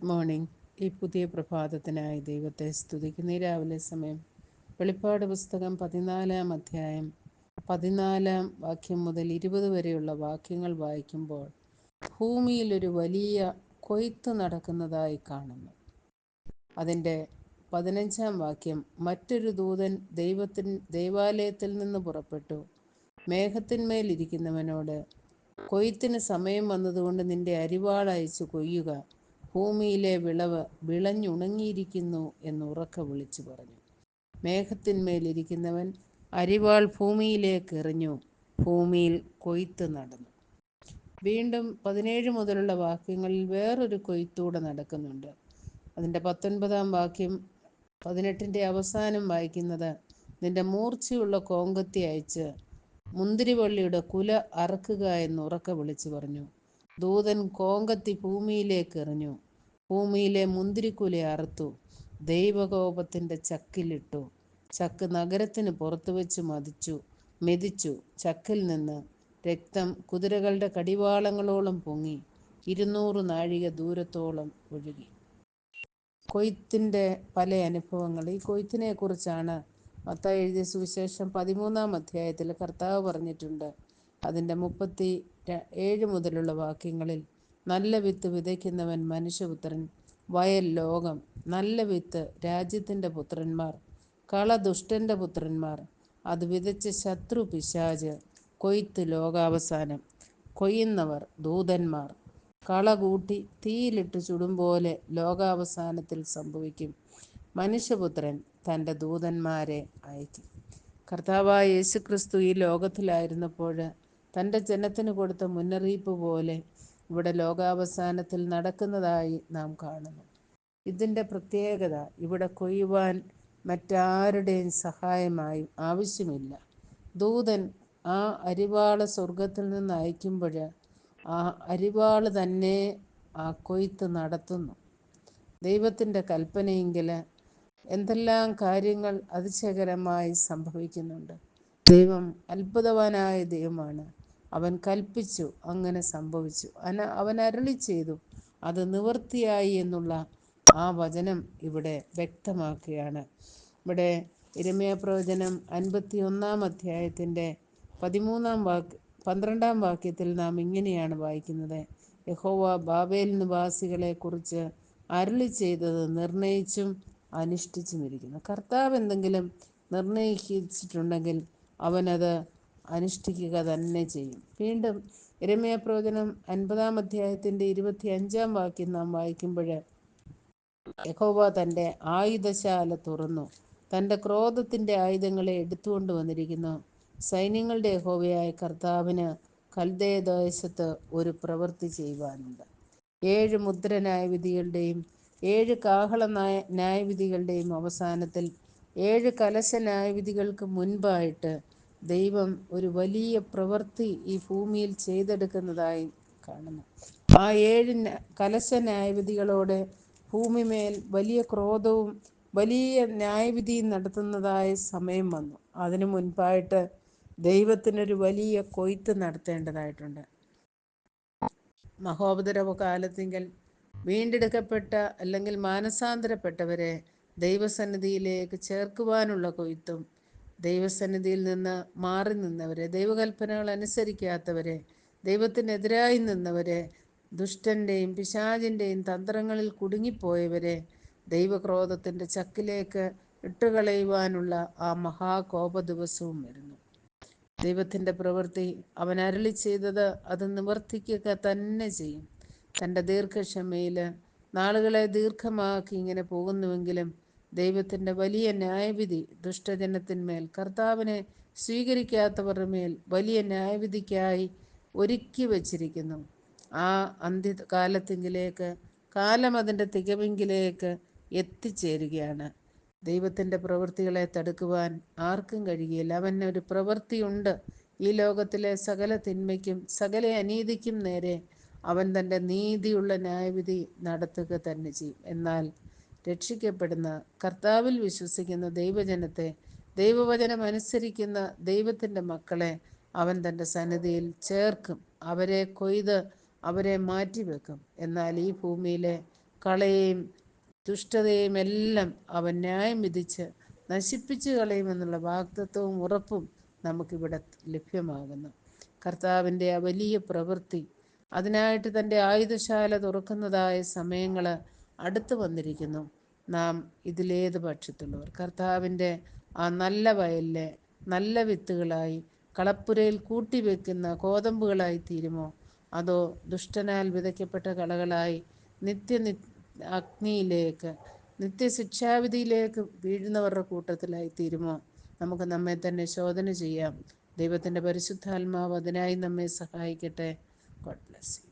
Good morning. ഈ പുതിയ പ്രഭാതത്തിനായി ദൈവത്തെ സ്തുതിക്കുന്ന. രാവിലെ സമയം വെളിപ്പാട് പുസ്തകം പതിനാലാം അധ്യായം പതിനാലാം വാക്യം മുതൽ ഇരുപത് വരെയുള്ള വാക്യങ്ങൾ വായിക്കുമ്പോൾ ഭൂമിയിൽ ഒരു വലിയ കൊയ്ത്ത് നടക്കുന്നതായി കാണുന്നു. അതിന്റെ പതിനഞ്ചാം വാക്യം മറ്റൊരു ദൂതൻ ദൈവത്തിൻ ദൈവാലയത്തിൽ നിന്ന് പുറപ്പെട്ടു. മേഘത്തിന്മേലിരിക്കുന്നവനോട് കൊയ്ത്തിന് സമയം വന്നതുകൊണ്ട് നിന്റെ അരിവാളയച്ച് കൊയ്യുക. ഭൂമിയിലെ വിളവ് വിളഞ്ഞുണങ്ങിയിരിക്കുന്നു എന്ന് ഉറക്ക വിളിച്ചു പറഞ്ഞു. മേഘത്തിന്മേലിരിക്കുന്നവൻ അരിവാൾ ഭൂമിയിലേക്ക് എറിഞ്ഞു. ഭൂമിയിൽ കൊയ്ത്ത് നടന്നു. വീണ്ടും പതിനേഴ് മുതലുള്ള വാക്യങ്ങളിൽ വേറൊരു കൊയ്ത്തൂടെ നടക്കുന്നുണ്ട്. അതിന്റെ പത്തൊൻപതാം വാക്യം പതിനെട്ടിന്റെ അവസാനം വായിക്കുന്നത് നിന്റെ മൂർച്ചയുള്ള കോങ്കത്തി അയച്ച് മുന്തിരിവള്ളിയുടെ കുല അറക്കുക എന്ന് ഉറക്ക വിളിച്ചു പറഞ്ഞു. ദൂതൻ കോങ്കത്തി ഭൂമിയിലേക്ക് എറിഞ്ഞു. ഭൂമിയിലെ മുന്തിരിക്കുല അറുത്തു. ദൈവകോപത്തിന്റെ ചക്കിലിട്ടു. ചക്ക് നഗരത്തിന് പുറത്തു വെച്ച് മതിച്ചു. മെതിച്ചു. ചക്കിൽ നിന്ന് രക്തം കുതിരകളുടെ കടിവാളങ്ങളോളം പൊങ്ങി. ഇരുന്നൂറ് നാഴിക ദൂരത്തോളം ഒഴുകി. കൊയ്ത്തിന്റെ പല അനുഭവങ്ങൾ. ഈ കൊയ്ത്തിനെ കുറിച്ചാണ് മത്തായി എഴുതിയ സുവിശേഷം പതിമൂന്നാം അധ്യായത്തിൽ കർത്താവ് പറഞ്ഞിട്ടുണ്ട്. അതിന്റെ മുപ്പത്തി ഏഴ് മുതലുള്ള വാക്യങ്ങളിൽ നല്ല വിത്ത് വിതയ്ക്കുന്നവൻ മനുഷ്യപുത്രൻ വയൽ ലോകം നല്ല വിത്ത് രാജ്യത്തിന്റെ പുത്രന്മാർ കള ദുഷ്ടന്റെ പുത്രന്മാർ അത് വിതച്ച ശത്രു പിശാജ് കൊയ്ത്ത് ലോകാവസാനം കൊയ്യുന്നവർ ദൂതന്മാർ. കള കൂട്ടി തീയിലിട്ട് ചുടും പോലെ ലോകാവസാനത്തിൽ സംഭവിക്കും. മനുഷ്യപുത്രൻ തന്റെ ദൂതന്മാരെ അയക്കും. കർത്താവായ യേശുക്രിസ്തു ഈ ലോകത്തിലായിരുന്നപ്പോൾ തന്റെ ജനത്തിന് കൊടുത്ത മുന്നറിയിപ്പ് പോലെ ഇവിടെ ലോകാവസാനത്തിൽ നടക്കുന്നതായി നാം കാണുന്നു. ഇതിന്റെ പ്രത്യേകത ഇവിടെ കൊയ്യുവാൻ മറ്റാരുടെയും സഹായമായി ആവശ്യമില്ല. ദൂതൻ ആ അരിവാൾ സ്വർഗത്തിൽ നിന്ന് അയക്കുമ്പോൾ ആ അരിവാൾ തന്നെ ആ കൊയ്ത്ത് നടത്തുന്നു. ദൈവത്തിന്റെ കൽപ്പനയെങ്കിൽ എന്തെല്ലാം കാര്യങ്ങൾ അതിശയകരമായി സംഭവിക്കുന്നുണ്ട്. ദൈവം അത്ഭുതവാനായ ദൈവമാണ്. അവൻ കൽപ്പിച്ചു അങ്ങനെ സംഭവിച്ചു. അന അവൻ അരളി ചെയ്തു അത് നിവൃത്തിയായി എന്നുള്ള ആ വചനം ഇവിടെ വ്യക്തമാക്കുകയാണ്. ഇവിടെ ഇരമയ പ്രവചനം അൻപത്തി ഒന്നാം അധ്യായത്തിന്റെ പതിമൂന്നാം വാക്ക് പന്ത്രണ്ടാം വാക്യത്തിൽ നാം ഇങ്ങനെയാണ് വായിക്കുന്നത്. യഹോവ ബാബേൽ നിവാസികളെ കുറിച്ച് അരളി ചെയ്തത് നിർണയിച്ചും അനുഷ്ഠിച്ചും ഇരിക്കുന്നു കർത്താവ് എന്തെങ്കിലും നിർണയിച്ചിട്ടുണ്ടെങ്കിൽ അവനത് അനുഷ്ഠിക്കുക തന്നെ ചെയ്യും. വീണ്ടും ഇരമയ പ്രവചനം അൻപതാം അധ്യായത്തിന്റെ ഇരുപത്തി അഞ്ചാം വാക്യം നാം വായിക്കുമ്പോൾ യഹോവ തന്റെ ആയുധശാല തുറന്നു. തന്റെ ക്രോധത്തിന്റെ ആയുധങ്ങളെ എടുത്തുകൊണ്ട് വന്നിരിക്കുന്നു. സൈന്യങ്ങളുടെ യഹോവയായ കർത്താവിന് കൽദേദേശത്ത് ഒരു പ്രവൃത്തി ചെയ്യുവാനുണ്ട്. ഏഴ് മുദ്ര ന്യായവിധികളുടെയും ഏഴ് കാഹള ന്യായ ന്യായവിധികളുടെയും അവസാനത്തിൽ ഏഴ് കലശ ന്യായവിധികൾക്ക് മുൻപായിട്ട് ദൈവം ഒരു വലിയ പ്രവൃത്തി ഈ ഭൂമിയിൽ ചെയ്തെടുക്കുന്നതായി കാണുന്നു. ആ ഏഴ് കലശ ന്യായവിധികളോടെ ഭൂമിമേൽ വലിയ ക്രോധവും വലിയ ന്യായവിധിയും നടത്തുന്നതായ സമയം വന്നു. അതിനു മുൻപായിട്ട് ദൈവത്തിനൊരു വലിയ കൊയ്ത്ത് നടത്തേണ്ടതായിട്ടുണ്ട്. മഹോപദ്രവ കാലത്തെങ്കിൽ വീണ്ടെടുക്കപ്പെട്ട അല്ലെങ്കിൽ മാനസാന്തരപ്പെട്ടവരെ ദൈവസന്നിധിയിലേക്ക് ചേർക്കുവാനുള്ള കൊയ്ത്തും ദൈവസന്നിധിയിൽ നിന്ന് മാറി നിന്നവരെ ദൈവകൽപ്പനകൾ അനുസരിക്കാത്തവരെ ദൈവത്തിനെതിരായി നിന്നവരെ ദുഷ്ടന്റെയും പിശാചിന്റെയും തന്ത്രങ്ങളിൽ കുടുങ്ങിപ്പോയവരെ ദൈവക്രോധത്തിന്റെ ചക്കിലേക്ക് ഇട്ടുകളയുവാനുള്ള ആ മഹാകോപ ദിവസവും വരുന്നു. ദൈവത്തിന്റെ പ്രവൃത്തി അവൻ അരളി ചെയ്തത് അത് നിവർത്തിക്കുക തന്നെ ചെയ്യും. തന്റെ ദീർഘക്ഷമയിൽ നാളുകളെ ദീർഘമാക്കി ഇങ്ങനെ പോകുന്നുവെങ്കിലും ദൈവത്തിന്റെ വലിയ ന്യായവിധി ദുഷ്ടജനത്തിന്മേൽ കർത്താവിനെ സ്വീകരിക്കാത്തവരുടെ മേൽ വലിയ ന്യായവിധിക്കായി ഒരുക്കി വച്ചിരിക്കുന്നു. ആ അന്ത്യകാലത്തെങ്കിലേക്ക് കാലം അതിന്റെ തികവെങ്കിലേക്ക് എത്തിച്ചേരുകയാണ്. ദൈവത്തിന്റെ പ്രവൃത്തികളെ തടുക്കുവാൻ ആർക്കും കഴിയില്ല. അവന് ഒരു പ്രവൃത്തിയുണ്ട്. ഈ ലോകത്തിലെ സകല തിന്മയ്ക്കും സകല അനീതിക്കും നേരെ അവൻ തന്റെ നീതിയുള്ള ന്യായവിധി നടത്തുക തന്നെ ചെയ്യും. എന്നാൽ രക്ഷിക്കപ്പെടുന്ന കർത്താവിൽ വിശ്വസിക്കുന്ന ദൈവജനത്തെ ദൈവവചനം അനുസരിക്കുന്ന ദൈവത്തിന്റെ മക്കളെ അവൻ തന്റെ സന്നിധിയിൽ ചേർക്കും. അവരെ കൊയ്ത് അവരെ മാറ്റിവെക്കും. എന്നാൽ ഈ ഭൂമിയിലെ കളയെയും ദുഷ്ടതയും എല്ലാം അവൻ ന്യായം വിധിച്ച് നശിപ്പിച്ച് കളയുമെന്നുള്ള വാഗ്ദത്വവും ഉറപ്പും നമുക്കിവിടെ ലഭ്യമാകുന്നു. കർത്താവിന്റെ ആ വലിയ പ്രവൃത്തി അതിനായിട്ട് തന്റെ ആയുധശാല തുറക്കുന്നതായ സമയങ്ങൾ അടുത്ത് വന്നിരിക്കുന്നു. നാം ഇതിലേത് പക്ഷത്തുള്ളവർ? കർത്താവിന്റെ ആ നല്ല വയലിലെ നല്ല വിത്തുകളായി കളപ്പുരയിൽ കൂട്ടിവെക്കുന്ന കോതമ്പുകളായി തീരുമോ? അതോ ദുഷ്ടനാൽ വിതയ്ക്കപ്പെട്ട കളകളായി നിത്യ അഗ്നിയിലേക്ക് നിത്യശിക്ഷാവിധിയിലേക്ക് വീഴുന്നവരുടെ കൂട്ടത്തിലായി തീരുമോ? നമുക്ക് നമ്മെ തന്നെ ശോധന ചെയ്യാം. ദൈവത്തിന്റെ പരിശുദ്ധാത്മാവ് അതിനായി നമ്മെ സഹായിക്കട്ടെ. God bless you